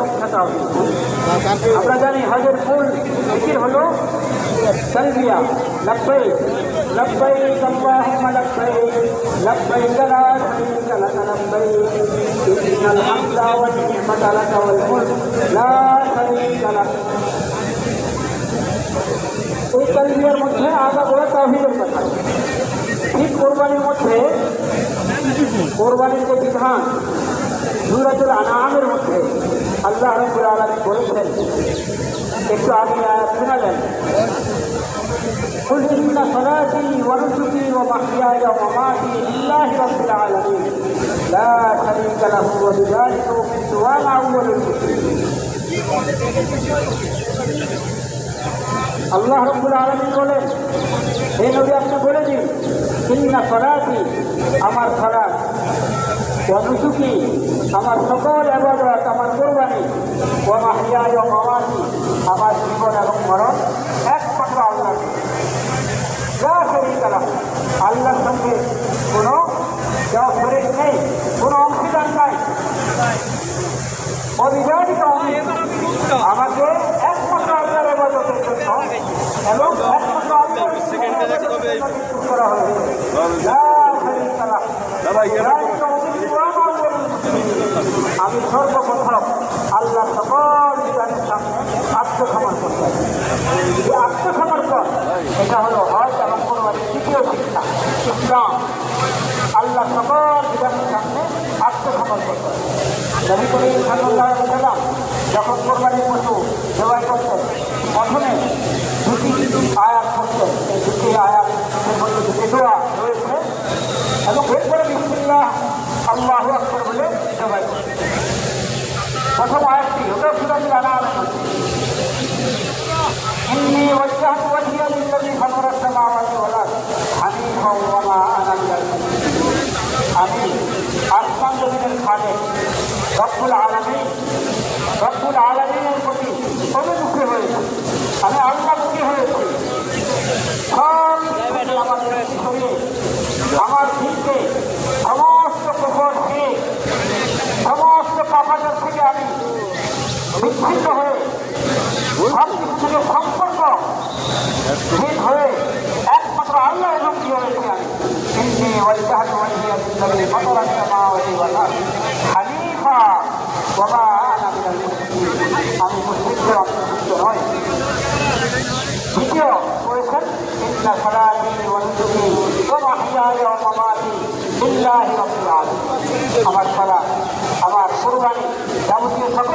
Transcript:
শিক্ষাটা হবে আমরা জানি হজের মূল জিকির হলো তালবিয়া লব্বাই লব্বাই আল্লাহুম্মা লব্বাই লব্বাই লা শারীকা লাক লব্বাই ইন্নাল হামদা ওয়ান নি'মাতা লাক ওয়াল মুলক লা শারীকা লাক এই তালবিয়ার মধ্যে আগা বড় তাওহীদের কথা ঠিক কোরবানির মধ্যে কোরবানির যে বিধান সুরাতুল আনামের মধ্যে আল্লাহ রব্বুল আলামিন বলেছেন একটু আগে আয়াত শোনালেন قل إن صلاتي ونسكي ومحياي ومماتي لله رب العالمين لا شريك له وبذلك أمرت وأنا أول المسلمين আল্লাহ রব্বুল আলমী বলেন এই নবী আপনি বলে দিন কিন্না সরাতি আমার সরাত অনুসুকি আমার সকল এবাদত আমার কোরবানি ও মাহিয়া ও মামাতি আমার জীবন এবং মরণ একমাত্র আল্লাহ যা শরীর কালাম আল্লাহর সঙ্গে কোনো দেওয়া শরীর নেই কোনো অংশীদার নাই। অবিধানিত আমাকে একমাত্র আল্লাহর এবাদতের জন্য এবং একমাত্র প্রস্তুত করা হয়েছে। লা শারীকা লাহ। আমি সর্বপ্রথম আল্লাহ সকল বিধানের সামনে আত্মসমর্পণ করি এই আত্মসমর্পণ, এটা হলো হজ এবং কোরবানির তৃতীয় শিক্ষা। ইসলাম, আল্লাহ সকল বিধানের সামনে আত্মসমর্পণ করে নবী করিম আলাইহি সাল্লাম যখন কোরবানির পশু 我说我还有没有吃到鸡蛋大 وجهي للذي فطر السماوات والأرض حنيفا وما أنا من المشركين আমি মুসলিমদের অন্তর্ভুক্ত নয় দ্বিতীয় করেছেন ইন্না সলাতি ওয়া নুসুকি ওয়া মাহইয়ায়া ওয়া মামাতি লিল্লাহি রাব্বিল আলামিন আমার সালাত আমার কুরবানি যাবতীয় সকল